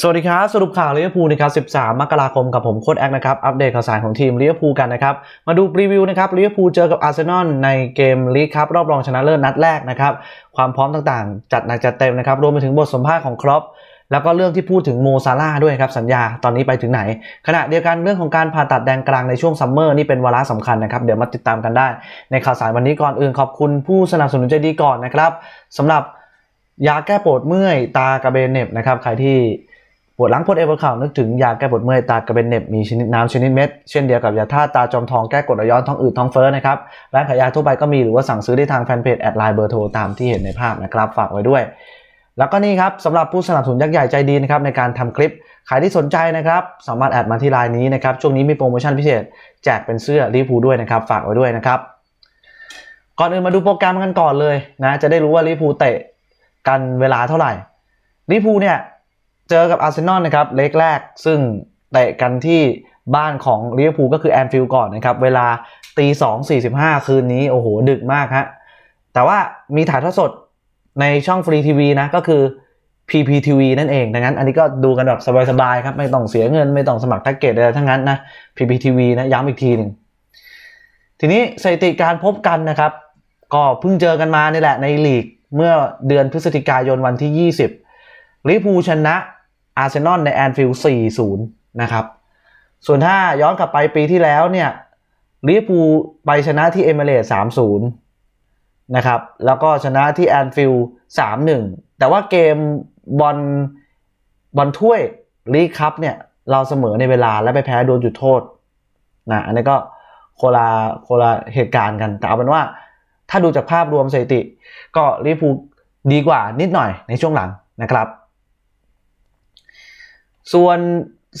สวัสดีครับ สรุปข่าวลิเวอร์พูลนะครับ 13 มกราคมกับผมโค้ดแอคนะครับ อัปเดตข่าวสารของทีมลิเวอร์พูลกันนะครับ มาดูรีวิวนะครับลิเวอร์พูลเจอกับอาร์เซนอลในเกมลีกครับรอบรองชนะเลิศนัดแรกนะครับ ความพร้อมต่างๆ จัดหนักจัดเต็มนะครับ รวมไปถึงบทสัมภาษณ์ของครอปแล้วก็เรื่องที่พูดถึงโมซาร่าด้วยครับสัญญาตอนนี้ไปถึงไหน ขณะเดียวกันเรื่องของการผ่าตัดแดนกลางในช่วงซัมเมอร์นี่เป็นวาระสำคัญนะครับ เดี๋ยวมาติดตามกันได้ ในข่าวสารวันนี้ก่อนอื่นขอบคุณผู้สนับสนุนใจดีก่อนนะครับสำหรับยาแก้ปวดเมื่อยตากระเบนเน็บนะครับใครที่ วดหลังปวดเอวปวดเข่านึกถึงยาแก้ปวดเมื่อยตากระเบนเน็บมีชนิดน้ำชนิดเม็ด เช่นเดียวกับยาทาตุตาจอมทองแก้กดไหลย้อนท้องอืดท้องเฟ้อนะครับร้านขายยาทั่วไปก็มีหรือว่าสั่งซื้อได้ทางแฟนเพจแอดไลน์เบอร์โทรตามที่เห็นในภาพนะครับฝากไว้ด้วย แล้วก็นี่ครับสำหรับผู้สนับสนุนยักษ์ใหญ่ใจดีนะครับในการทำคลิปใครที่สนใจนะครับสามารถแอดมาที่ไลน์นี้นะครับช่วงนี้มีโปรโมชั่นพิเศษแจกเป็นเสื้อลิเวอร์พูด้วยนะครับฝากไว้ด้วยนะครับก่อนอื่นมาดูโปรแกรมกันก่อนเลยนะจะได้รู้ว่าลิเวอร์พูเตะกันเวลาเท่าไหร่ลิเวอร์พูเนี่ย เจอกับอาร์เซนอลนะครับเล็กแรก ซึ่งเตะกันที่บ้านของลิเวอร์พูลก็คือแอนฟิลด์ก่อนนะครับ เวลาตีสองสี่สิบห้าคืนนี้ โอ้โห ดึกมากฮะ แต่ว่ามีถ่ายทอดสดในช่องฟรีทีวีนะ ก็คือ PPTV นั่นเอง ดังนั้นอันนี้ก็ดูกันแบบสบายๆครับ ไม่ต้องเสียเงิน ไม่ต้องสมัครแพ็กเกจอะไรทั้งนั้นนะ PPTV นะย้ำอีกทีหนึ่งทีนี้สถิติการพบกันนะครับ ก็เพิ่งเจอกันมานี่แหละในลีกเมื่อเดือนพฤศจิกายนวันที่ 20ลิเวอร์พูลชนะ อาร์เซนอลในแอนฟิลด์4-0 นะครับ ส่วนถ้าย้อนกลับไปปีที่แล้วเนี่ยลิเวอร์พูลไปชนะที่เอมิเรตส์3-0นะครับ แล้วก็ชนะที่แอนฟิลด์3-1แต่ว่าเกมบอลบอลถ้วยลีกคัพเนี่ย เราเสมอในเวลาและไปแพ้โดนจุดโทษนะอันนี้ก็โคลาโคลาเหตุการณ์กัน แต่เอาเป็นว่าถ้าดูจากภาพรวมสถิติ ก็ลิเวอร์พูลดีกว่านิดหน่อยในช่วงหลังนะครับ ส่วน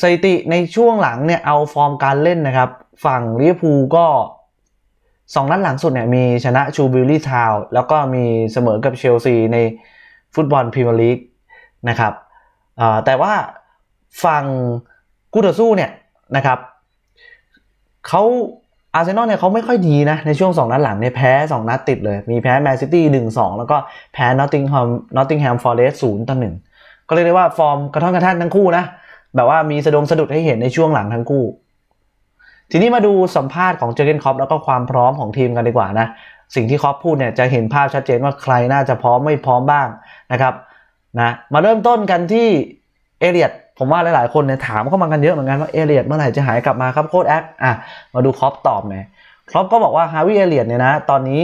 สถิติในช่วงหลังเนี่ยเอาฟอร์มการเล่นนะครับ ฝั่งลิเวอร์พูลก็สองนัดหลังสุดเนี่ยมีชนะชูบิลลี่ทาวแล้วก็มีเสมอกับเชลซีในฟุตบอลพรีเมียร์ลีกนะครับแต่ว่าฝั่งกูต่อสู้เนี่ยนะครับเขาอาร์เซนอลเนี่ยเขาไม่ค่อยดีนะ ในช่วง 2 นัดหลังเนี่ยแพ้ 2 นัดติดเลย มีแพ้แมนซิตี้หนึ่งสองแล้วก็แพ้นอตติงแฮมนอตติงแฮมฟอร์เรสต์ศูนย์ต่อหนึ่ง ก็เรียกได้ว่าฟอร์มกระท่อนกระแท่นทั้งคู่นะแบบว่ามีสะดงสะดุดให้เห็นในช่วงหลังทั้งคู่ ทีนี้มาดูสัมภาษณ์ของเจอร์เกนคอปแล้วก็ความพร้อมของทีมกันดีกว่านะสิ่งที่คอปพูดเนี่ยจะเห็นภาพชัดเจนว่าใครน่าจะพร้อมไม่พร้อมบ้างนะครับนะมาเริ่มต้นกันที่เอเลียดผมว่าหลาย ๆ คนเนี่ยถามเข้ามากันเยอะเหมือนกันว่าเอเลียดเมื่อไหร่จะหายกลับมาครับโค้ดแอคอะมาดูคอปตอบหน่อยคอปก็บอกว่าฮาวิเอเลียดเนี่ยนะตอนนี้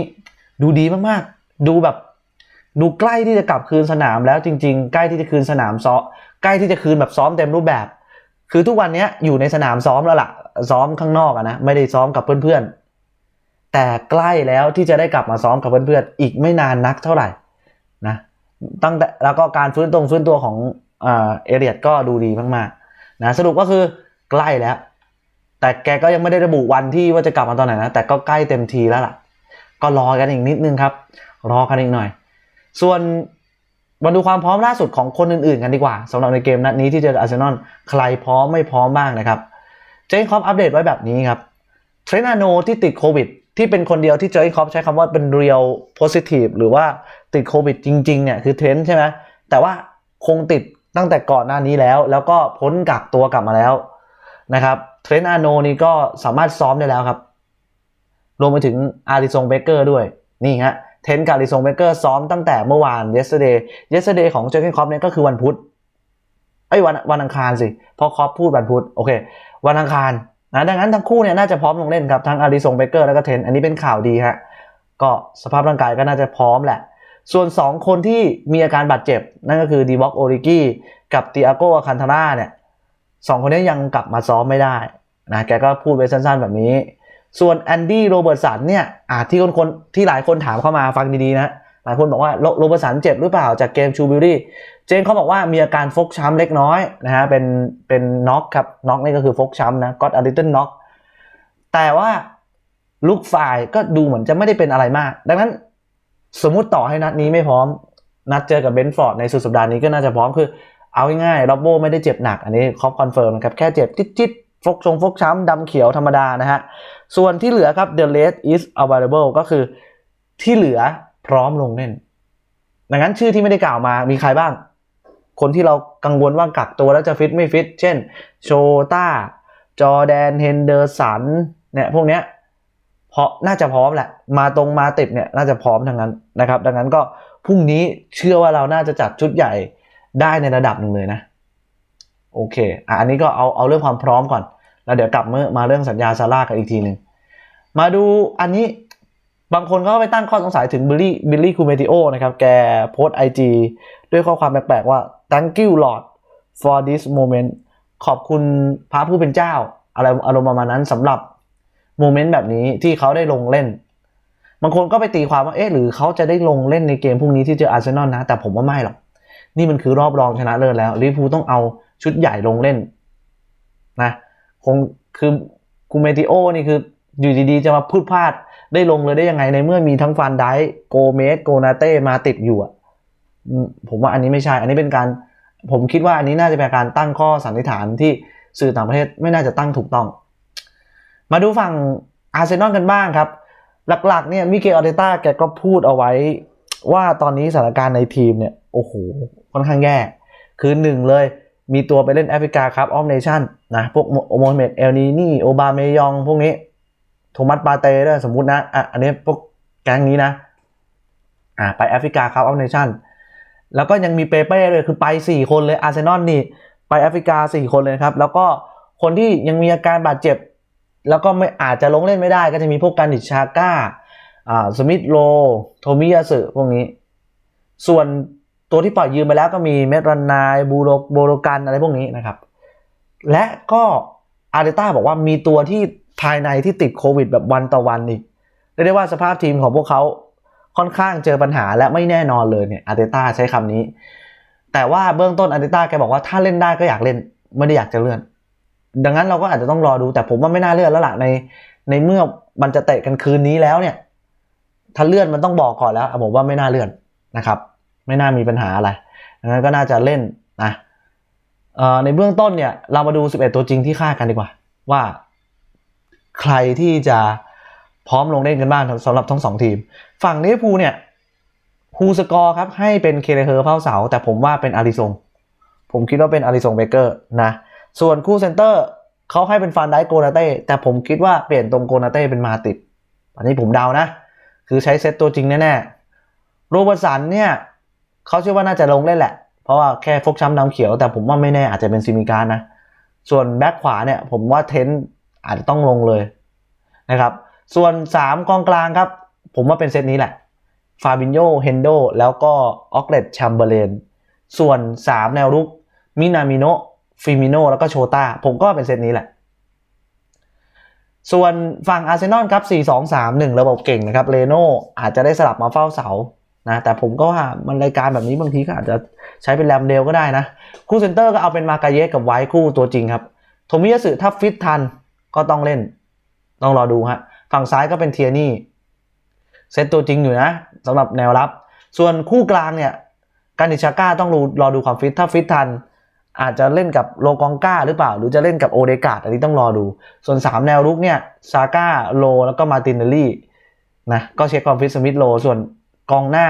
ดูดีมาก ๆ ดูแบบ ดูใกล้ที่จะกลับคืนสนามแล้วจริง ๆ ใกล้ที่จะคืนสนามซ้อมใกล้ที่จะคืนแบบซ้อมเต็มรูปแบบ คือทุกวันนี้อยู่ในสนามซ้อมแล้วล่ะ ซ้อมข้างนอกอะนะไม่ได้ซ้อมกับเพื่อนๆ แต่ใกล้แล้วที่จะได้กลับมาซ้อมกับเพื่อนๆอีกไม่นานนักเท่าไหร่นะตั้งแต่แล้วก็การฟื้นตรงฟื้นตัวของเอเอเรียดก็ดูดีมากๆนะสรุปก็คือใกล้แล้ว แต่แกก็ยังไม่ได้ระบุวันที่ว่าจะกลับมาตอนไหนนะแต่ก็ใกล้เต็มทีแล้วล่ะ ก็รอกันอีกนิดนึงครับ รอกันอีกหน่อย ส่วนมาดูความพร้อมล่าสุดของคนอื่นๆกันดีกว่าสำหรับในเกมนัดนี้ที่เจออาร์เซนอลใครพร้อมไม่พร้อมบ้างนะครับเจนคอปอัปเดตไว้แบบนี้ครับเทรนาโนที่ติดโควิดที่เป็นคนเดียวที่เจนคอปใช้คำว่าเป็น real positive หรือว่าติดโควิดจริงๆเนี่ยคือเทรนใช่ไหมแต่ว่าคงติดตั้งแต่ก่อนหน้านี้แล้ว แล้วก็พ้นกักตัวกลับมาแล้วนะครับเทรนาโนนี่ก็สามารถซ้อมได้แล้วครับ รวมไปถึงอาริซงเบเกอร์ด้วยนี่ฮะ เทนกับอาริซงเบเกอร์ซ้อมตั้งแต่เมื่อวาน yesterday yesterday ของเจอร์เกนคอปเนี่ยก็คือวันพุธไอ้วันวันอังคารสิเพราะคอปพูดวันพุธโอเค วันอังคารนะดังนั้นทั้งคู่เนี่ยน่าจะพร้อมลงเล่นครับทั้งอาริซงเบเกอร์แล้วก็เทนอันนี้เป็นข่าวดีฮะก็สภาพร่างกายก็น่าจะพร้อมแหละ ส่วน 2 คนที่มีอาการบาดเจ็บ นั่นก็คือดีบ็อกโอริกี้กับติอาโกคันทาร่าเนี่ยสองคนนี้ยังกลับมาซ้อมไม่ได้นะแกก็พูดไว้สั้นๆแบบนี้ ส่วนแอนดี้โรเบิร์ตสันเนี่ยที่คนคนที่หลายคนถามเข้ามาฟังดีๆนะ หลายคนบอกว่าโรเบิร์ตสันเจ็บหรือเปล่าจากเกมชูบิลลี่เจนเขาบอกว่ามีอาการฟกช้ำเล็กน้อยนะฮะเป็นเป็นน็อกครับน็อกนี่ก็คือฟกช้ำนะก็อดอาริเตนน็อกแต่ว่าลูกฝ่ายก็ดูเหมือนจะไม่ได้เป็นอะไรมาก ดังนั้นสมมุติต่อให้นัดนี้ไม่พร้อม นัดเจอกับเบนฟอร์ดในสุดสัปดาห์นี้ก็น่าจะพร้อมคือเอาง่ายๆโรบโบไม่ได้เจ็บหนัก อันนี้ครอบคอนเฟิร์มนะครับ แค่เจ็บจิตๆฟกชงฟกช้ำดำเขียวธรรมดานะฮะ ส่วนที่เหลือครับ the rest is available ก็คือที่เหลือพร้อมลงเล่น ดังนั้นชื่อที่ไม่ได้กล่าวมามีใครบ้าง คนที่เรากังวลว่ากักตัวแล้วจะฟิตไม่ฟิต เช่น โชต้า จอแดน เฮนเดอร์สัน เนี่ยพวกเนี้ยเพราะน่าจะพร้อมแหละ มาตรงมาติดเนี่ยน่าจะพร้อมทั้งนั้นนะครับ ดังนั้นก็พรุ่งนี้เชื่อว่าเราน่าจะจัดชุดใหญ่ได้ในระดับหนึ่งเลยนะ โอเคอะอันนี้ก็เอาเอาเรื่องความพร้อมก่อน แล้วเดี๋ยวกลับมามาเรื่องสัญญาซาร่ากันอีกทีหนึ่งมาดูอันนี้บางคนก็ไปตั้งข้อสงสัยถึงบิลลี่บิลลี่คูเมติโอนะครับ แกโพสไอจีด้วยข้อความแปลกๆว่า thank you Lord for this moment ขอบคุณพระผู้เป็นเจ้า อะไรอารมณ์ประมาณนั้นสำหรับโมเมนต์แบบนี้ที่เขาได้ลงเล่น บางคนก็ไปตีความว่าเอ๊ะหรือเขาจะได้ลงเล่นในเกมพรุ่งนี้ที่เจออาร์เซนอลนะ แต่ผมว่าไม่หรอก นี่มันคือรอบรองชนะเลิศแล้วลิเวอร์พูลต้องเอาชุดใหญ่ลงเล่นนะ คงคือคูเมติโอนี่คืออยู่ดีๆ จะมาพูดพลาดได้ลงเลยได้ยังไงในเมื่อมีทั้งฟันไดโกเมสโกนาเต้มาติดอยู่อะผมว่าอันนี้ไม่ใช่ อันนี้เป็นการ ผมคิดว่าอันนี้น่าจะเป็นการตั้งข้อสันนิษฐานที่สื่อต่างประเทศไม่น่าจะตั้งถูกต้อง มาดูฝั่งอาร์เซนอลกันบ้างครับ หลักๆเนี่ยมิเกลอาร์เตต้าแกก็พูดเอาไว้ ว่าตอนนี้สถานการณ์ในทีมเนี่ยโอ้โหค่อนข้างแย่คือหนึ่งเลย มีตัวไปเล่นแอฟริกาครับออฟเนชั่นนะพวกโมฮัมเหม็ดเอลนีนี่โอบาเมยองพวกนี้ โทมัสปาเต้ด้วยสมมุตินะอะอันนี้พวกแก๊งนี้นะอะไปแอฟริกาครับออฟเนชั่นแล้วก็ยังมีเปเป้เลยคือไป 4 คนเลยอาร์เซนอลนี่ไปแอฟริกา 4 คนเลยครับ แล้วก็คนที่ยังมีอาการบาดเจ็บ แล้วก็ไม่อาจจะลงเล่นไม่ได้ก็จะมีพวกการดิชาก้าอ่าสมิธโลโทมิยาสึพวกนี้ ส่วน ตัวที่ปล่อยยืมไปแล้วก็มีเมดรันนายบูโรโบโรกันอะไรพวกนี้นะครับ และก็อาร์เตต้าบอกว่ามีตัวที่ภายในที่ติดโควิดแบบวันต่อวันอีกเรียกได้ว่าสภาพทีมของพวกเขาค่อนข้างเจอปัญหาและไม่แน่นอนเลยเนี่ยอาร์เตต้าใช้คำนี้ แต่ว่าเบื้องต้นอาร์เตต้าแกบอกว่าถ้าเล่นได้ก็อยากเล่นไม่ได้อยากจะเลื่อน ดังนั้นเราก็อาจจะต้องรอดูแต่ผมว่าไม่น่าเลื่อนแล้วล่ะในในเมื่อมันจะเตะกันคืนนี้แล้วเนี่ย ถ้าเลื่อนมันต้องบอกก่อนแล้วผมว่าไม่น่าเลื่อนนะครับ ไม่น่ามีปัญหาอะไรงนั้นก็น่าจะเล่นนะในเบื้องต้นเนี่ยเรามาดู 11 ตัวจริงที่ค่ากันดีกว่า ว่าใครที่จะพร้อมลงเล่นกันบ้างสำหรับทั้งสองทีม ฝั่งลิเวอร์พูลเนี่ยฮูสกอร์ครับให้เป็นเคเลเฮอร์เฝ้าเสา แต่ผมว่าเป็นอาริซงผมคิดว่าเป็นอาริซงเบเกอร์นะส่วนคู่เซนเตอร์เขาให้เป็นฟานไดโกนาเต้แต่ผมคิดว่าเปลี่ยนตรงโกนาเต้เป็นมาติดอันนี้ผมเดานะ คือใช้เซตตัวจริงแน่ๆโรเบร์สันเนี่ย เขาเชื่อว่าน่าจะลงเล่นแหละ เพราะว่าแค่ฟกช้ำดำเขียว แต่ผมว่าไม่แน่อาจจะเป็นซิมิการนะ ส่วนแบ็คขวาเนี่ย ผมว่าเทนอาจจะต้องลงเลยนะครับ ส่วน 3 กองกลางครับ ผมว่าเป็นเซตนี้แหละ ฟาบินโยเฮนโด แล้วก็ออกเลตแชมเบอร์เลน ส่วน 3 แนวรุก มินามิโนฟิมิโนแล้วก็โชตาผมก็เป็นเซตนี้แหละ ส่วนฝั่งอาร์เซนอลครับ 4-2-3-1 ระบบเก่งนะครับเลโนอาจจะได้สลับมาเฝ้าเสา นะแต่ผมก็ว่ามันรายการแบบนี้บางทีก็อาจจะใช้เป็นแรมเดลก็ได้นะ คู่เซนเตอร์ก็เอาเป็นมากาเยสกับไวท์คู่ตัวจริงครับโทมิยาสึถ้าฟิตทันก็ต้องเล่น ต้องรอดูฮะฝั่งซ้ายก็เป็นเทียนี่เซตตัวจริงอยู่นะสำหรับแนวรับ ส่วนคู่กลางเนี่ยการดิชาก้าต้องรอดูความฟิตถ้าฟิตทันอาจจะเล่นกับโลกองก้าหรือเปล่า หรือจะเล่นกับโอเดกาดอันนี้ต้องรอดู ส่วน 3 แนวรุกเนี่ยซาก้าโลแล้วก็มาตินเนลลี่นะก็เช็คความฟิตสมิธโลส่วน กองหน้า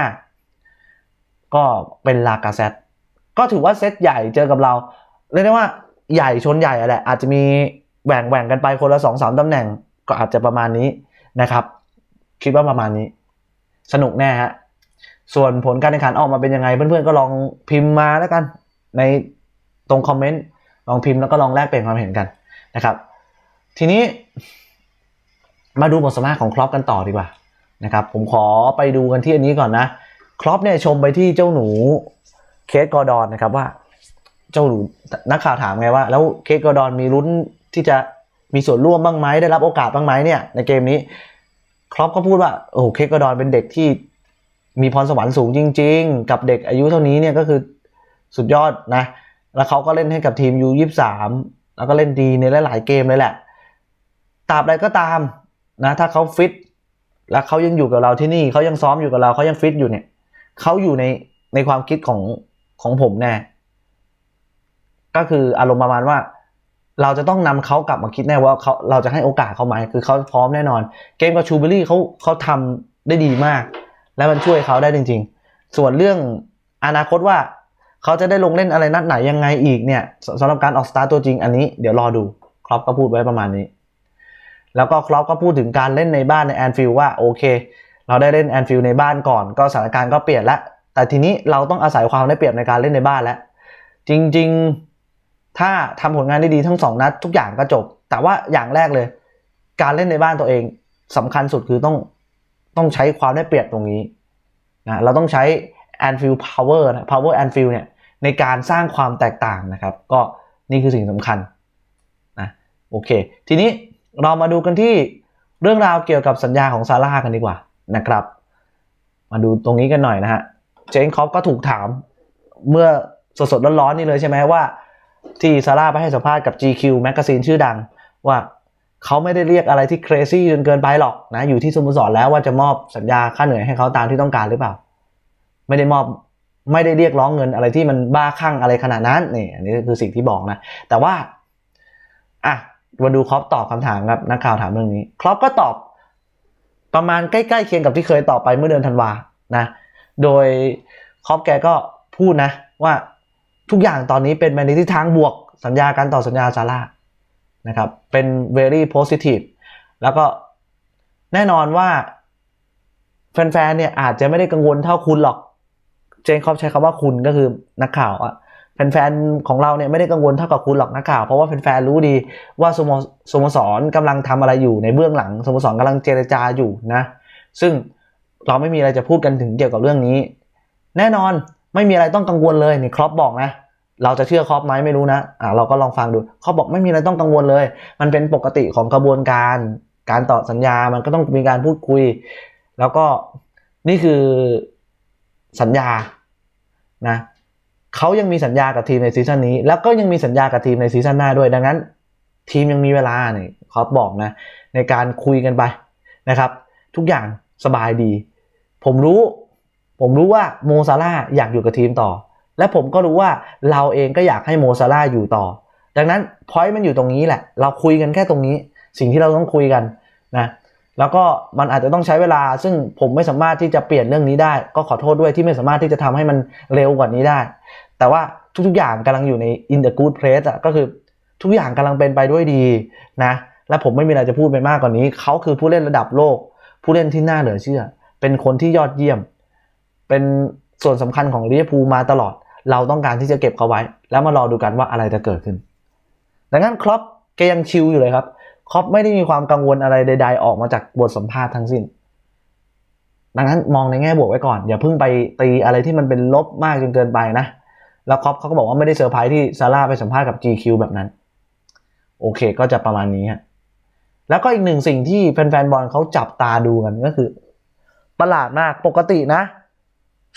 ก็เป็นลากาเซตก็ถือว่าเซตใหญ่เจอกับเราเรียกได้ว่าใหญ่ชนใหญ่อะแหละอาจจะมีแหว่งแหว่งกันไปคนละสองสามตำแหน่ง ก็อาจจะประมาณนี้นะครับ คิดว่าประมาณนี้ สนุกแน่ฮะส่วนผลการแข่งขันออกมาเป็นยังไง เพื่อนๆก็ลองพิมพ์มาแล้วกัน ในตรงคอมเมนต์ลองพิมพ์แล้วก็ลองแลกเปลี่ยนความเห็นกันนะครับ ทีนี้มาดูบทสัมภาษณ์ของครอปกันต่อดีกว่า นะครับผมขอไปดูกันที่อันนี้ก่อนนะครอปเนี่ยชมไปที่เจ้าหนูเคสกอร์ดอนนะครับว่า เจ้าหนูนักข่าวถามไงว่า แล้วเคสกอร์ดอนมีลุ้นที่จะมีส่วนร่วมบ้างไหมได้รับโอกาสบ้างไหมเนี่ยในเกมนี้ครอปก็พูดว่าโอ้เคสกอร์ดอนเป็นเด็กที่มีพรสวรรค์สูงจริง ๆ กับเด็กอายุเท่านี้เนี่ยก็คือสุดยอดนะ แล้วเขาก็เล่นให้กับทีมยูยี่สามแล้วก็เล่นดีในหลายๆเกมเลยแหละตราบใดก็ตามนะถ้าเขาฟิต แล้วเขายังอยู่กับเราที่นี่เขายังซ้อมอยู่กับเราเขายังฟิตอยู่เนี่ยเขาอยู่ในในความคิดของของผมแน่ก็คืออารมณ์ประมาณว่า เราจะต้องนำเขากลับมาคิดแน่ว่าเขาเราจะให้โอกาสเขาไหมคือเขาพร้อมแน่นอน เกมกับชูเบอรี่เขาเขาทำได้ดีมาก และมันช่วยเขาได้จริง ๆ ส่วนเรื่องอนาคตว่าเขาจะได้ลงเล่นอะไรนัดไหนยังไงอีกเนี่ยสำหรับการออกสตาร์ตตัวจริงอันนี้เดี๋ยวรอดูครอปก็พูดไว้ประมาณนี้ แล้วก็ครอปก็พูดถึงการเล่นในบ้านในแอนฟิลด์ว่าโอเค เราได้เล่นแอนฟิลด์ในบ้านก่อน ก็สถานการณ์ก็เปลี่ยนแล้วแต่ทีนี้เราต้องอาศัยความได้เปรียบในการเล่นในบ้านแล้ว จริงๆ ถ้าทำผลงานได้ดีทั้งสองนัดทุกอย่างก็จบ แต่ว่าอย่างแรกเลย การเล่นในบ้านตัวเองสำคัญสุดคือต้องต้องใช้ความได้เปรียบตรงนี้นะเราต้องใช้ Anfield Power นะ Power Anfield เนี่ยในการสร้างความแตกต่างนะครับ ก็นี่คือสิ่งสำคัญนะโอเค ทีนี้ เรามาดูกันที่เรื่องราวเกี่ยวกับสัญญาของซาร่ากันดีกว่านะครับ มาดูตรงนี้กันหน่อยนะฮะเจนคอปก็ถูกถามเมื่อสดๆร้อนๆนี่เลยใช่ไหมว่า ที่ซาร่าไปให้สัมภาษณ์กับ GQ แมกกาซีนชื่อดัง ว่าเขาไม่ได้เรียกอะไรที่ crazy จนเกินไปหรอกนะอยู่ที่สโมสรแล้วว่าจะมอบสัญญาค่าเหนื่อยให้เขาตามที่ต้องการหรือเปล่า ไม่ได้มอบไม่ได้เรียกร้องเงินอะไรที่มันบ้าคลั่งอะไรขนาดนั้นนี่อันนี้คือสิ่งที่บอกนะ แต่ว่าอะ มาดูครอปตอบคำถามครับนักข่าวถามเรื่องนี้ครอปก็ตอบประมาณใกล้ๆเคียงกับที่เคยตอบไปเมื่อเดือนธันวานะ โดยครอปแกก็พูดนะว่าทุกอย่างตอนนี้เป็นไปในทิศทางบวกสัญญาการต่อสัญญาซาร่านะครับเป็น very positive แล้วก็แน่นอนว่าแฟนๆเนี่ยอาจจะไม่ได้กังวลเท่าคุณหรอก เจนคอปใช้คำว่าคุณก็คือนักข่าวอะ แฟนๆของเราเนี่ยไม่ได้กังวลเท่ากับคุณหรอกนักข่าว เพราะว่าแฟนๆรู้ดีว่าสโมสโมสรกำลังทำอะไรอยู่ในเบื้องหลังสโมสรกำลังเจรจาอยู่นะ ซึ่งเราไม่มีอะไรจะพูดกันถึงเกี่ยวกับเรื่องนี้ แน่นอนไม่มีอะไรต้องกังวลเลยนี่ครอปบอกนะเราจะเชื่อครอปไหมไม่รู้นะอ่าเราก็ลองฟังดูครอปบอกไม่มีอะไรต้องกังวลเลย มันเป็นปกติของกระบวนการ การต่อสัญญามันก็ต้องมีการพูดคุย แล้วก็นี่คือสัญญานะ เขายังมีสัญญากับทีมในซีซั่นนี้ แล้วก็ยังมีสัญญากับทีมในซีซั่นหน้าด้วยดังนั้น ทีมยังมีเวลาเนี่ยครอปบอกนะ ในการคุยกันไปนะครับ ทุกอย่างสบายดี ผมรู้ ผมรู้ว่าโมซาร่าอยากอยู่กับทีมต่อ และผมก็รู้ว่าเราเองก็อยากให้โมซาร่าอยู่ต่อ ดังนั้นพอยต์มันอยู่ตรงนี้แหละ เราคุยกันแค่ตรงนี้ สิ่งที่เราต้องคุยกันนะ แล้วก็มันอาจจะต้องใช้เวลา ซึ่งผมไม่สามารถที่จะเปลี่ยนเรื่องนี้ได้ ก็ขอโทษด้วยที่ไม่สามารถที่จะทำให้มันเร็วกว่านี้ได้ แต่ว่าทุกๆอย่างกำลังอยู่ใน in the good place อะก็คือทุกอย่างกำลังเป็นไปด้วยดีนะ และผมไม่มีอะไรจะพูดไปมากกว่านี้ เขาคือผู้เล่นระดับโลก ผู้เล่นที่น่าเหลือเชื่อ เป็นคนที่ยอดเยี่ยม เป็นส่วนสำคัญของลิเวอร์พูลมาตลอด เราต้องการที่จะเก็บเขาไว้ แล้วมารอดูกันว่าอะไรจะเกิดขึ้น ดังนั้นครอปแกยังชิลอยู่เลยครับ ครอปไม่ได้มีความกังวลอะไรใด ๆ ออกมาจากบทสัมภาษณ์ทั้งสิ้น ดังนั้นมองในแง่บวกไว้ก่อน อย่าเพิ่งไปตีอะไรที่มันเป็นลบมากจนเกินไปนะ แล้วครอปเขาก็บอกว่าไม่ได้เซอร์ไพรส์ที่ซาร่าไปสัมภาษณ์กับ GQ แบบนั้น โอเคก็จะประมาณนี้ฮะแล้วก็อีกหนึ่งสิ่งที่แฟนๆบอลเขาจับตาดูกันก็คือ ประหลาดมากปกตินะ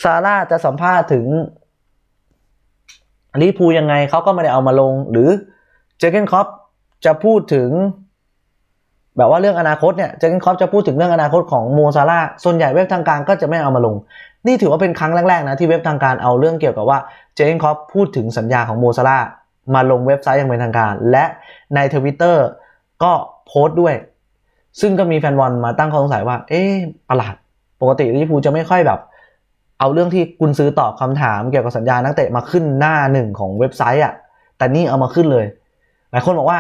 ซาร่าจะสัมภาษณ์ถึงลิพูยังไงเขาก็ไม่ได้เอามาลง หรือเจเกนครอปจะพูดถึง แบบว่าเรื่องอนาคตเนี่ยเจนคอปจะพูดถึงเรื่องอนาคตของโมซาร่าส่วนใหญ่เว็บทางการก็จะไม่เอามาลง นี่ถือว่าเป็นครั้งแรกๆนะที่เว็บทางการเอาเรื่องเกี่ยวกับว่าเจนคอปพูดถึงสัญญาของโมซาร่ามาลงเว็บไซต์อย่างเป็นทางการ และในทวิตเตอร์ก็โพสต์ด้วย ซึ่งก็มีแฟนบอลมาตั้งข้อสงสัยว่า เอ๊ะประหลาดปกติลิเวอร์พูลจะไม่ค่อยแบบ เอาเรื่องที่กุนซื้อตอบคำถามเกี่ยวกับสัญญานักเตะมาขึ้นหน้าหนึ่งของเว็บไซต์อะแต่นี่เอามาขึ้นเลย หลายคนบอกว่า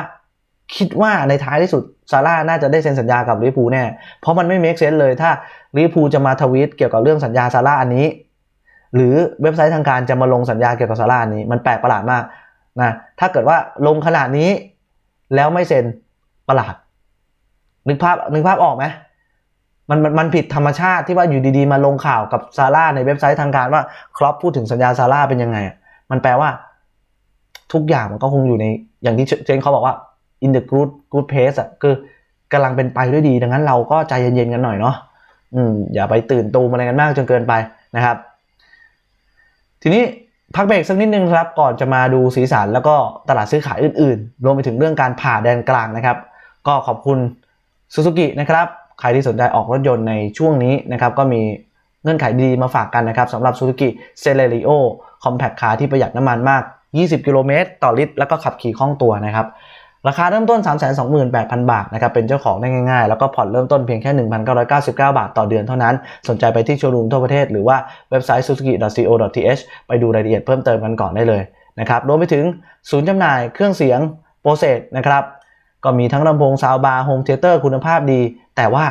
คิดว่าในท้ายที่สุดซาร่าน่าจะได้เซ็นสัญญากับลิเวอร์พูลแน่ เพราะมันไม่เมคเซนส์เลยถ้าลิเวอร์พูลจะมาทวีตเกี่ยวกับเรื่องสัญญาซาร่าอันนี้ หรือเว็บไซต์ทางการจะมาลงสัญญาเกี่ยวกับซาร่าอันนี้ มันแปลกประหลาดมากนะถ้าเกิดว่าลงขนาดนี้แล้วไม่เซ็นประหลาด นึกภาพนึกภาพออกไหมมันมันมันผิดธรรมชาติที่ว่าอยู่ดีๆ มาลงข่าวกับซาร่าในเว็บไซต์ทางการว่าครอปพูดถึงสัญญาซาร่าเป็นยังไงอะมันแปลว่า ทุกอย่างมันก็คงอยู่ในอย่างที่เจนเขาบอกว่า in the good good pace อะคือกำลังเป็นไปด้วยดี ดังนั้นเราก็ใจเย็นๆกันหน่อยเนาะอืมอย่าไปตื่นตูมอะไรกันมากจนเกินไปนะครับ ทีนี้พักเบรกสักนิดนึงครับ ก่อนจะมาดูสีสันแล้วก็ตลาดซื้อขายอื่นๆ รวมไปถึงเรื่องการผ่าแดนกลางนะครับ ก็ขอบคุณซูซูกินะครับ ใครที่สนใจออกรถยนต์ในช่วงนี้นะครับ ก็มีเงื่อนไขดีมาฝากกันนะครับสำหรับ Suzuki Celerio Compact Car ที่ประหยัดน้ำมันมาก 20 กิโลเมตรต่อลิตร แล้วก็ขับขี่คล่องตัวนะครับ ราคาเริ่มต้น 328,000 บาทนะครับเป็นเจ้าของได้ง่ายๆ แล้วก็ผ่อนเริ่มต้นเพียงแค่ 1,999 บาทต่อเดือนเท่านั้น สนใจไปที่โชว์รูมทั่วประเทศหรือว่าเว็บไซต์ suzuki.co.th ไปดูรายละเอียดเพิ่มเติมกันก่อนได้เลยนะครับรวมไปถึงศูนย์จำหน่ายเครื่องเสียงโปรเซสนะครับก็มีทั้งลำโพงซาวบาร์โฮมเทเตอร์คุณภาพดี แต่ว่า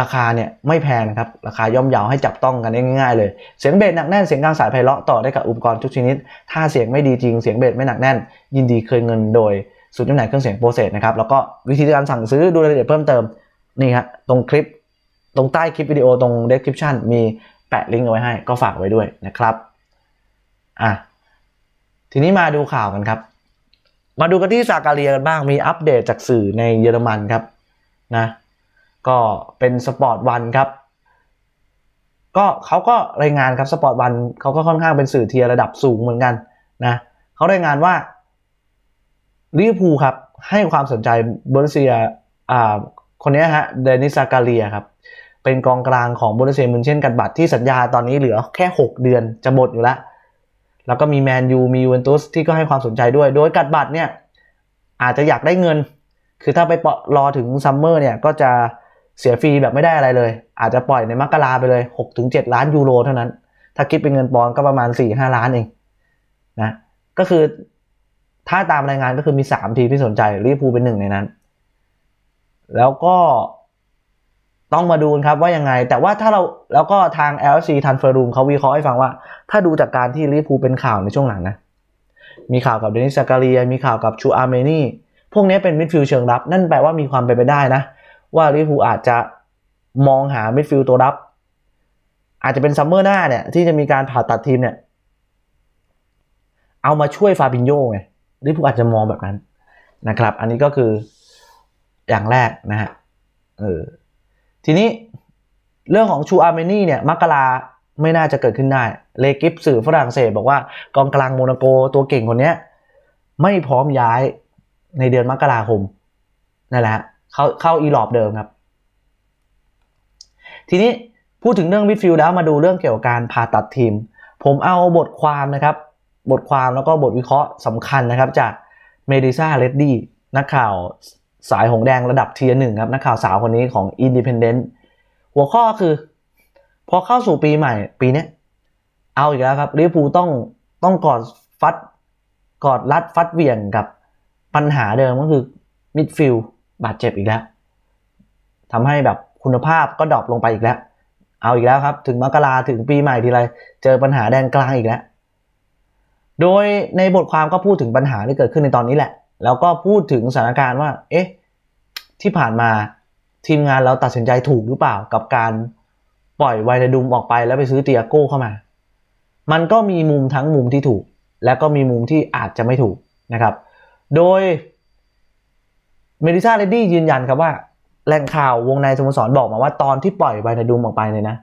ราคาเนี่ยไม่แพงนะครับ ราคาย่อมเยาวให้จับต้องกันได้ง่ายๆเลย เสียงเบสหนักแน่น เสียงกลางสายไพเราะต่อได้กับอุปกรณ์ทุกชนิด ถ้าเสียงไม่ดีจริง เสียงเบสไม่หนักแน่น ยินดีคืนเงินโดยศูนย์จำหน่ายเครื่องเสียงโปรเซสนะครับ แล้วก็วิธีการสั่งซื้อดูรายละเอียดเพิ่มเติม นี่ฮะตรงคลิป ตรงใต้คลิปวิดีโอตรง description มีแปะลิงก์เอาไว้ให้ ก็ฝากไว้ด้วยนะครับ อะ ทีนี้มาดูข่าวกันครับ มาดูกันที่ซาการเรียกันบ้าง มีอัปเดตจากสื่อในเยอรมันครับ นะ ก็เป็นสปอร์ตวันครับ ก็เขาก็รายงานครับสปอร์ตวันเขาก็ค่อนข้างเป็นสื่อเทียร์ระดับสูงเหมือนกันนะเขารายงานว่าลิเวอร์พูลครับ ให้ความสนใจบรูเซียอ่าคนนี้ฮะเดนิสซากาเลียครับ เป็นกองกลางของบรูเซียมุนเช่นกันบัตที่สัญญาตอนนี้เหลือแค่ 6 เดือนจะหมดอยู่แล้ว แล้วก็มีแมนยูมียูเวนตุสที่ก็ให้ความสนใจด้วย โดยกัดบัตรเนี่ยอาจจะอยากได้เงิน คือถ้าไปรอถึงซัมเมอร์เนี่ยก็จะ เสียฟรีแบบไม่ได้อะไรเลย อาจจะปล่อยในมกราไปเลย 6-7 ล้านยูโรเท่านั้น ถ้าคิดเป็นเงินปอนด์ก็ประมาณ 4-5 ล้านเองนะก็คือถ้าตามรายงานก็คือมี 3 ทีมที่สนใจลิเวอร์พูลเป็นหนึ่งในนั้น แล้วก็ต้องมาดูครับว่ายังไง แต่ว่าถ้าเราแล้วก็ทาง LFC Transfer Room เขาวิเคราะห์ให้ฟังว่า ถ้าดูจากการที่ลิเวอร์พูลเป็นข่าวในช่วงหลังนะ มีข่าวกับเดนิสซากาเรียมีข่าวกับชูอาร์เมนีพวกนี้เป็นมิดฟิลด์เชิงรับ นั่นแปลว่ามีความเป็นไปได้นะ ว่าลิเวอร์พูลอาจจะมองหามิดฟิลด์ตัวรับ อาจจะเป็นซัมเมอร์หน้าเนี่ย ที่จะมีการผ่าตัดทีมเนี่ย เอามาช่วยฟาบินโญ่ไงลิเวอร์พูลอาจจะมองแบบนั้นนะครับ อันนี้ก็คืออย่างแรกนะฮะเออทีนี้เรื่องของชูอาร์เมนีเนี่ยมักกราไม่น่าจะเกิดขึ้นได้ เลกิฟสื่อฝรั่งเศสบอกว่ากองกลางโมนาโกตัวเก่งคนเนี้ยไม่พร้อมย้ายในเดือนมกราคมนั่นแหละ เข้าเข้าอีหลอบเดิมครับ ทีนี้พูดถึงเรื่องมิดฟิลด์แล้วมาดูเรื่องเกี่ยวกับการผ่าตัดทีม ผมเอาบทความนะครับ บทความแล้วก็บทวิเคราะห์สำคัญนะครับ จากเมดิซ่าเลดดี้นักข่าวสายหงแดงระดับเทียร์หนึ่งครับ นักข่าวสาวคนนี้ของ Independent หัวข้อคือ พอเข้าสู่ปีใหม่ปีนี้เอาอีกแล้วครับลิเวอร์พูลต้องต้องกอดฟัดกอดรัดฟัดเหวี่ยงกับปัญหาเดิมก็คือมิดฟิลด์ บาดเจ็บอีกแล้วทำให้แบบคุณภาพก็ดรอปลงไปอีกแล้ว เอาอีกแล้วครับ ถึงมกราถึงปีใหม่ทีไรเจอปัญหาแดนกลางอีกแล้ว โดยในบทความก็พูดถึงปัญหาที่เกิดขึ้นในตอนนี้แหละ แล้วก็พูดถึงสถานการณ์ว่า เอ๊ะ ที่ผ่านมาทีมงานเราตัดสินใจถูกหรือเปล่ากับการปล่อยไวนาดุมออกไปแล้วไปซื้อเตียโก้เข้ามา มันก็มีมุมทั้งมุมที่ถูก และก็มีมุมที่อาจจะไม่ถูกนะครับ โดย เมดิซาเลดดี้ยืนยันครับว่าแหล่งข่าววงในสโมสรบอกมาว่าตอนที่ปล่อยไวนาดุมออกไปเนี่ยนะ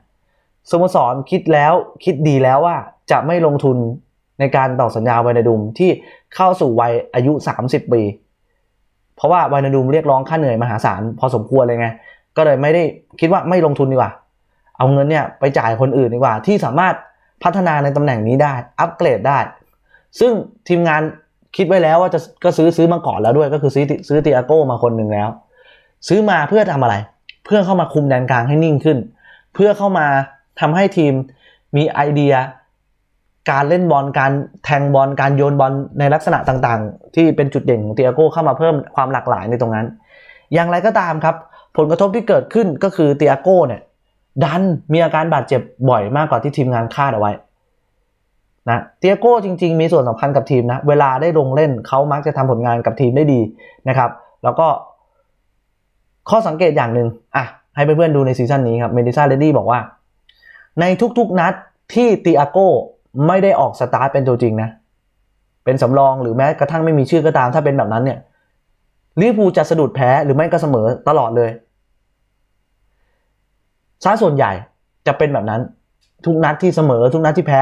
สโมสรคิดแล้วคิดดีแล้วว่าจะไม่ลงทุนในการต่อสัญญาไวนาดุมที่เข้าสู่วัยอายุ 30 ปี เพราะว่าไวนาดุมเรียกร้องค่าเหนื่อยมหาศาลพอสมควรเลยไง ก็เลยไม่ได้คิดว่าไม่ลงทุนดีกว่า เอาเงินเนี่ยไปจ่ายคนอื่นดีกว่า ที่สามารถพัฒนาในตำแหน่งนี้ได้ อัปเกรดได้ ซึ่งทีมงาน คิดไว้แล้วว่าจะก็ซื้อซื้อมาก่อนแล้วด้วย ก็คือซื้อซื้อเตียโก้มาคนหนึ่งแล้ว ซื้อมาเพื่อทำอะไร เพื่อเข้ามาคุมแดนกลางให้นิ่งขึ้น เพื่อเข้ามาทำให้ทีมมีไอเดีย การเล่นบอลการแทงบอลการโยนบอลในลักษณะต่างๆ ที่เป็นจุดเด่นของเตียโก้เข้ามาเพิ่มความหลากหลายในตรงนั้น อย่างไรก็ตามครับ ผลกระทบที่เกิดขึ้นก็คือเตียโก้เนี่ยดันมีอาการบาดเจ็บบ่อยมากกว่าที่ทีมงานคาดเอาไว้ นะเตียโก้จริง ๆ มีส่วนสำคัญกับทีมนะ เวลาได้ลงเล่นเขามักจะทำผลงานกับทีมได้ดีนะครับ แล้วก็ข้อสังเกตอย่างหนึ่งอะให้เพื่อนๆดูในซีซั่นนี้ครับเมดิซ่าเลดี้บอกว่า ในทุกๆนัดที่เตียโก้ไม่ได้ออกสตาร์ทเป็นตัวจริงนะ เป็นสำรองหรือแม้กระทั่งไม่มีชื่อก็ตามถ้าเป็นแบบนั้นเนี่ยลิเวอร์พูลจะสะดุดแพ้หรือไม่ก็เสมอตลอดเลยซะส่วนใหญ่จะเป็นแบบนั้น ทุกนัดที่เสมอทุกนัดที่แพ้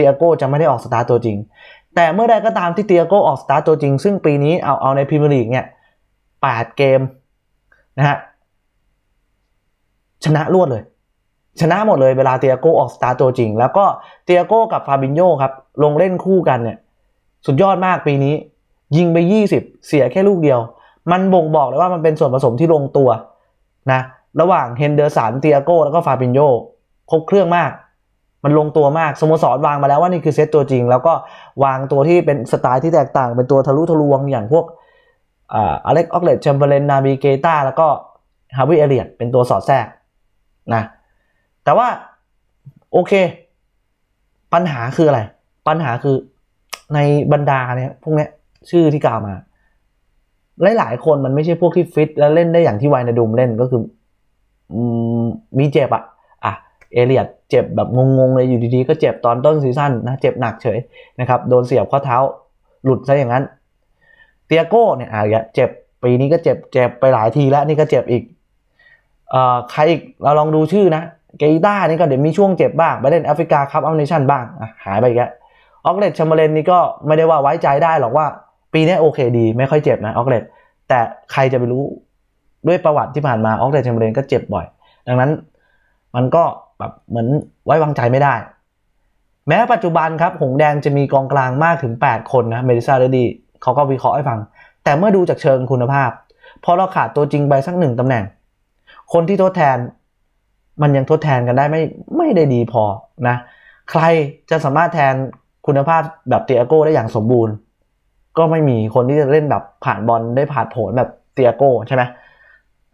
ตียโก้จะไม่ได้ออกสตาร์ตัวจริง แต่เมื่อใดก็ตามที่เตียโก้ออกสตาร์ตัวจริง ซึ่งปีนี้เอาเอาในพรีเมียร์ลีกเนี่ยแปดเกมนะฮะชนะรวดเลย ชนะหมดเลยเวลาเตียโก้ออกสตาร์ตัวจริง แล้วก็เตียโก้กับฟาบินโญครับ ลงเล่นคู่กันเนี่ย สุดยอดมากปีนี้ ยิงไป 20 เสียแค่ลูกเดียว มันบ่งบอกเลยว่ามันเป็นส่วนผสมที่ลงตัวนะระหว่างเฮนเดอร์สันเตียโกแล้วก็ฟาบินโยครบเครื่องมาก มันลงตัวมากสโมสรวางมาแล้วว่านี่คือเซตตัวจริง แล้วก็วางตัวที่เป็นสไตล์ที่แตกต่างเป็นตัวทะลุทะลวงอย่างพวกอเล็กออกเลตแชมเบอร์เลนนาบิเกตาแล้วก็ฮาวิเอเลียตเป็นตัวสอดแทรกนะแต่ว่าโอเค ปัญหาคืออะไร ปัญหาคือในบรรดาเนี่ยพวกเนี้ยชื่อที่กล่าวมาหลายๆคนมันไม่ใช่พวกที่ฟิตแล้วเล่นได้อย่างที่ไวนาดุมเล่นก็คือมีเจ็บอะอะเอเลียด เจ็บแบบงงๆเลยอยู่ดีๆ ก็เจ็บตอนต้นซีซั่นนะเจ็บหนักเฉยนะครับโดนเสียบข้อเท้าหลุดซะอย่างนั้น เตียโก้เนี่ยอะเจ็บปีนี้ก็เจ็บเจ็บไปหลายทีแล้วนี่ก็เจ็บอีกเอ่อใครอีกเราลองดูชื่อนะเกย์ต้านี่ก็เดี๋ยวมีช่วงเจ็บบ้างไปเล่นแอฟริกาคัพอัลเนชั่นบ้างหายไปอีกแล้วออกเลตชมเบอร์เลนนี่ก็ไม่ได้ว่าไว้ใจได้หรอกว่า ปีนี้โอเคดี ไม่ค่อยเจ็บนะออกเลตแต่ใครจะไปรู้ด้วยประวัติที่ผ่านมาออกเลตชมเบอร์เลนก็เจ็บบ่อย ดังนั้น มันก็แบบเหมือนไว้วางใจไม่ได้ แม้ปัจจุบันครับ หงแดงจะมีกองกลางมากถึง 8 คนนะเมดิซาเรดีเขาก็วิเคราะห์ให้ฟัง แต่เมื่อดูจากเชิงคุณภาพ พอเราขาดตัวจริงไปสักหนึ่งตำแหน่ง คนที่ทดแทนมันยังทดแทนกันได้ไม่ไม่ได้ดีพอนะ ใครจะสามารถแทนคุณภาพแบบเตียโก้ได้อย่างสมบูรณ์ ก็ไม่มีคนที่จะเล่นแบบผ่านบอลได้ผ่านโผลแบบเตียโก้ใช่ไหม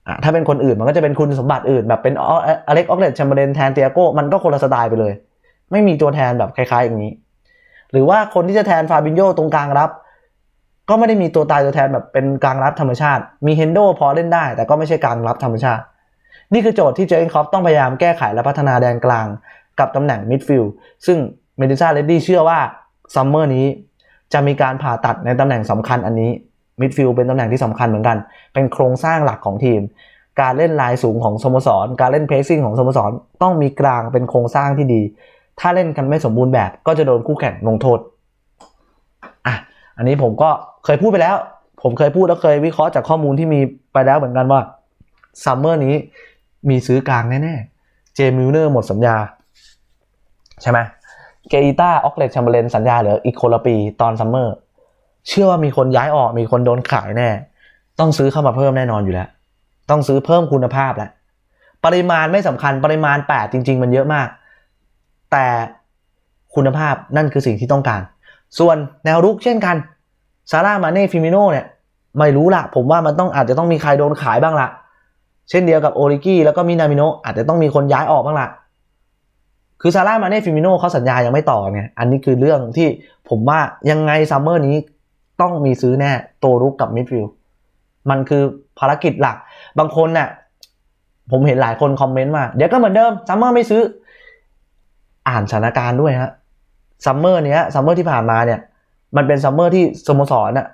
อะถ้าเป็นคนอื่นมันก็จะเป็นคุณสมบัติอื่นแบบเป็นอเล็กออกเลตแชมเบอร์เลนแทนเตียโก้มันก็คนละสไตล์ไปเลย ไม่มีตัวแทนแบบคล้าย ๆ อย่างนี้ หรือว่าคนที่จะแทนฟาบินโยตรงกลางรับ ก็ไม่ได้มีตัวตายตัวแทนแบบเป็นกลางรับธรรมชาติ มีเฮนโดพอเล่นได้ แต่ก็ไม่ใช่กลางรับธรรมชาติ นี่คือโจทย์ที่เจอร์เอ็นคอฟต้องพยายามแก้ไขและพัฒนาแดนกลาง กับตำแหน่งมิดฟิลด์ซึ่งเมดิซาเลดดี้เชื่อว่าซัมเมอร์นี้จะมีการผ่าตัดในตำแหน่งสำคัญอันนี้ มิดฟิลด์เป็นตำแหน่งที่สำคัญเหมือนกัน เป็นโครงสร้างหลักของทีม การเล่นลายสูงของสโมสร การเล่นเพรสซิ่งของสโมสร ต้องมีกลางเป็นโครงสร้างที่ดี ถ้าเล่นกันไม่สมบูรณ์แบบ ก็จะโดนคู่แข่งลงโทษอะอันนี้ผมก็เคยพูดไปแล้ว ผมเคยพูดแล้วเคยวิเคราะห์จากข้อมูลที่มีไปแล้วเหมือนกันว่าซัมเมอร์นี้มีซื้อกลางแน่ๆ เจมิลเนอร์หมดสัญญา ใช่ไหมเกอิต้าออกเลตแชมเบรนสัญญาเหลืออีกคนละปีตอนซัมเมอร์ เชื่อว่ามีคนย้ายออกมีคนโดนขายแน่ ต้องซื้อเข้ามาเพิ่มแน่นอนอยู่แล้ว ต้องซื้อเพิ่มคุณภาพแหละปริมาณไม่สำคัญปริมาณ 8 จริง ๆ มันเยอะมาก แต่คุณภาพนั่นคือสิ่งที่ต้องการ ส่วนแนวรุกเช่นกันซาร่ามาเน่ฟิมิโนเนี่ยไม่รู้ละผมว่ามันต้องอาจจะต้องมีใครโดนขายบ้างละเช่นเดียวกับโอริกี้แล้วก็มินามิโนอาจจะต้องมีคนย้ายออกบ้างละคือซาร่ามาเน่ฟิมิโนเขาสัญญายังไม่ต่อไงอันนี้คือเรื่องที่ผมว่ายังไงซัมเมอร์นี้ ต้องมีซื้อแน่โตรุกกับมิดฟิลด์มันคือภารกิจหลัก บางคนน่ะ ผมเห็นหลายคนคอมเมนต์มา เดี๋ยวก็เหมือนเดิมซัมเมอร์ไม่ซื้อ อ่านสถานการณ์ด้วยฮะซัมเมอร์เนี้ยซัมเมอร์ที่ผ่านมาเนี่ย มันเป็นซัมเมอร์ที่สโมสรน่ะ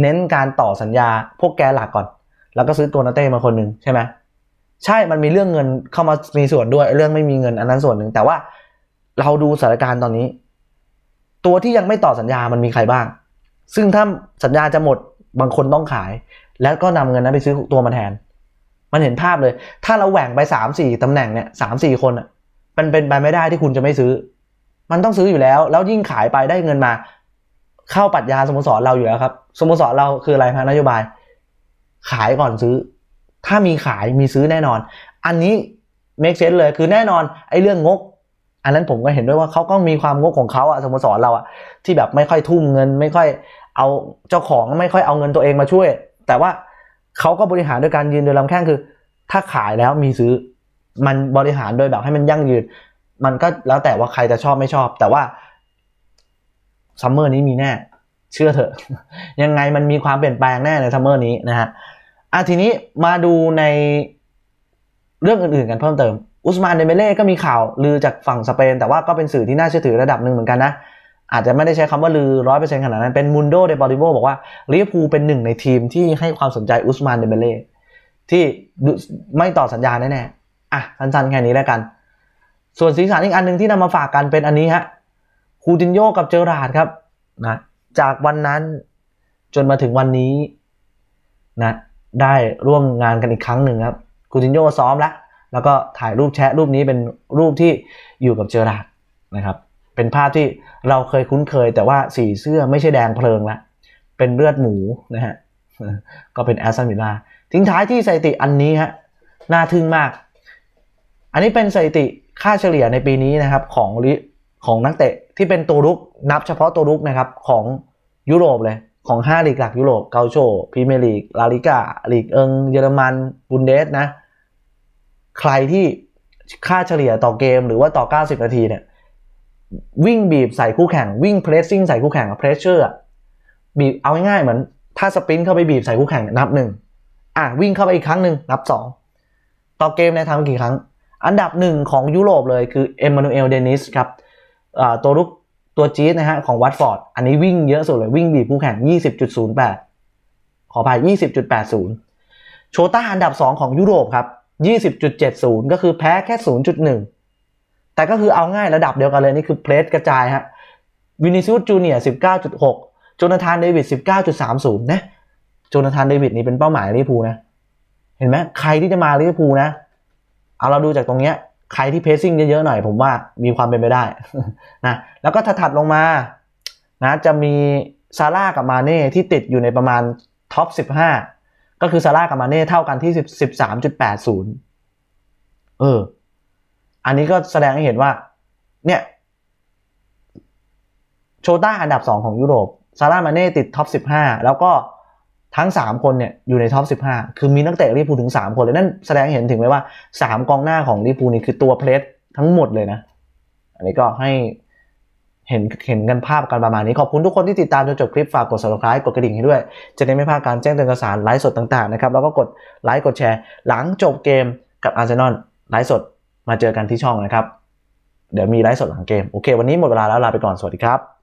เน้นการต่อสัญญาพวกแกหลักก่อน แล้วก็ซื้อตัวนาเต้มาคนหนึ่งใช่ไหมใช่มันมีเรื่องเงินเข้ามามีส่วนด้วย เรื่องไม่มีเงินอันนั้นส่วนหนึ่งแต่ว่าเราดูสถานการณ์ตอนนี้ ตัวที่ยังไม่ต่อสัญญามันมีใครบ้าง ซึ่งถ้าสัญญาจะหมดบางคนต้องขาย แล้วก็นำเงินนั้นไปซื้อตัวมาแทน มันเห็นภาพเลย ถ้าเราแหว่งไปสามสี่ตำแหน่งเนี่ยสามสี่คนอะมันเป็นไปไม่ได้ที่คุณจะไม่ซื้อ มันต้องซื้ออยู่แล้ว แล้วยิ่งขายไปได้เงินมา เข้าปรัชญาสโมสรเราอยู่แล้วครับสโมสรเราคืออะไรครับนโยบาย ขายก่อนซื้อ ถ้ามีขายมีซื้อแน่นอน อันนี้ make sense เลยคือแน่นอนไอ้เรื่องงก อันนั้นผมก็เห็นด้วยว่าเขาก็มีความงกของเขาอะสโมสรเราอะที่แบบไม่ค่อยทุ่มเงิน ไม่ค่อยเอาเจ้าของไม่ค่อยเอาเงินตัวเองมาช่วย แต่ว่าเขาก็บริหารด้วยการยืนโดยลำแข้งคือ ถ้าขายแล้วมีซื้อมันบริหารโดยแบบให้มันยั่งยืน มันก็แล้วแต่ว่าใครจะชอบไม่ชอบ แต่ว่าซัมเมอร์นี้มีแน่ เชื่อเถอะ ยังไงมันมีความเปลี่ยนแปลงแน่ในซัมเมอร์นี้นะฮะอะทีนี้มาดูในเรื่องอื่นๆกันเพิ่มเติม อุสมานเดเมเล่ก็มีข่าวลือจากฝั่งสเปน แต่ว่าก็เป็นสื่อที่น่าเชื่อถือระดับหนึ่งเหมือนกันนะ อาจจะไม่ได้ใช้คำว่าลือร้อยเปอร์เซ็นต์ขนาดนั้น เป็นมุนโดเดปอริโบบอกว่าลิเวอร์พูลเป็นหนึ่งในทีมที่ให้ความสนใจอุสมานเดเมเล่ที่ไม่ต่อสัญญาแน่ๆอะสั้นๆแค่นี้แล้วกัน ส่วนสีสันอีกอันหนึ่งที่นำมาฝากกันเป็นอันนี้ฮะคูตินโยกับเจอราร์ดครับนะจากวันนั้นจนมาถึงวันนี้นะได้ร่วมงานกันอีกครั้งหนึ่งครับคูตินโยซ้อมแล้ว แล้วก็ถ่ายรูปแชะรูปนี้เป็นรูปที่อยู่กับเจอราร์ดนะครับ เป็นภาพที่เราเคยคุ้นเคย แต่ว่าสีเสื้อไม่ใช่แดงเพลิงละเป็นเลือดหมูนะฮะก็เป็นแอสตันวิลล่าทิ้งท้ายที่สถิติอันนี้ฮะน่าทึ่งมาก อันนี้เป็นสถิติค่าเฉลี่ยในปีนี้นะครับของของนักเตะที่เป็นตัวรุกนับเฉพาะตัวรุกนะครับของยุโรปเลยของ5ลีกหลักยุโรปเกาโชพรีเมียร์ลีกลาลิกาลีกเอิงเยอรมันบุนเดสนะ ใครที่ค่าเฉลี่ยต่อเกมหรือว่าต่อ 90 นาทีเนี่ยวิ่งบีบใส่คู่แข่งวิ่งเพรสซิ่งใส่คู่แข่งเพรสเชอร์บีบเอาง่ายๆเหมือนถ้าสปรินต์เข้าไปบีบใส่คู่แข่งนับหนึ่งอะวิ่งเข้าไปอีกครั้งหนึ่งนับสองต่อเกมในยทำกี่ครั้ง อันดับหนึ่งของยุโรปเลยคือเอ็มมานูเอลเดนิสครับตัวลุกตัวจี๊ดนะฮะของวัตฟอร์ดอันนี้วิ่งเยอะสุดเลยวิ่งบีบคู่แข่ง 20.08 ขออภัย20.80 โชต้าอันดับ 2 ของยุโรปครับ 20.70 ก็คือแพ้แค่ 0.1 แต่ก็คือเอาง่ายระดับเดียวกันเลย นี่คือเพลสกระจายฮะวินิซิอุสจูเนียร์19.6 โจนาธานเดวิด 19.30 นะ โจนาธานเดวิดนี่เป็นเป้าหมายลิเวอร์พูลนะ เห็นไหมใครที่จะมาลิเวอร์พูลนะ เอาเราดูจากตรงเนี้ยใครที่เพสซิ่งเยอะๆหน่อยผมว่ามีความเป็นไปได้นะ แล้วก็ถัดลงมานะจะมีซาร่ากับมาเน่ที่ติดอยู่ในประมาณท็อป 15 ก็คือซาร่ากับมาเน่เท่ากันที่13.80เออ อันนี้ก็แสดงให้เห็นว่า เนี่ย โชต้าอันดับ2ของยุโรปซาร่ามาเน่ติดท็อป15แล้วก็ทั้ง 3 คนเนี่ยอยู่ในท็อป 15 คือมีนักเตะลิเวอร์พูลถึง 3 คนเลยนั่นแสดงให้เห็นถึงเลยว่า 3 กองหน้าของลิเวอร์พูลนี่คือตัวเพลสทั้งหมดเลยนะ อันนี้ก็ให้ เห็นเห็นกันภาพกันประมาณนี้ ขอบคุณทุกคนที่ติดตามจนจบคลิปฝากกด subscribe กดกระดิ่งให้ด้วย จะได้ไม่พลาดการแจ้งเตือนข่าวสารไลฟ์สดต่างๆนะครับแล้วก็กดไลค์กดแชร์ หลังจบเกมกับอาร์เซนอลไลฟ์สดมาเจอกันที่ช่องนะครับ เดี๋ยวมีไลฟ์สดหลังเกม โอเค วันนี้หมดเวลาแล้วลาไปก่อน สวัสดีครับ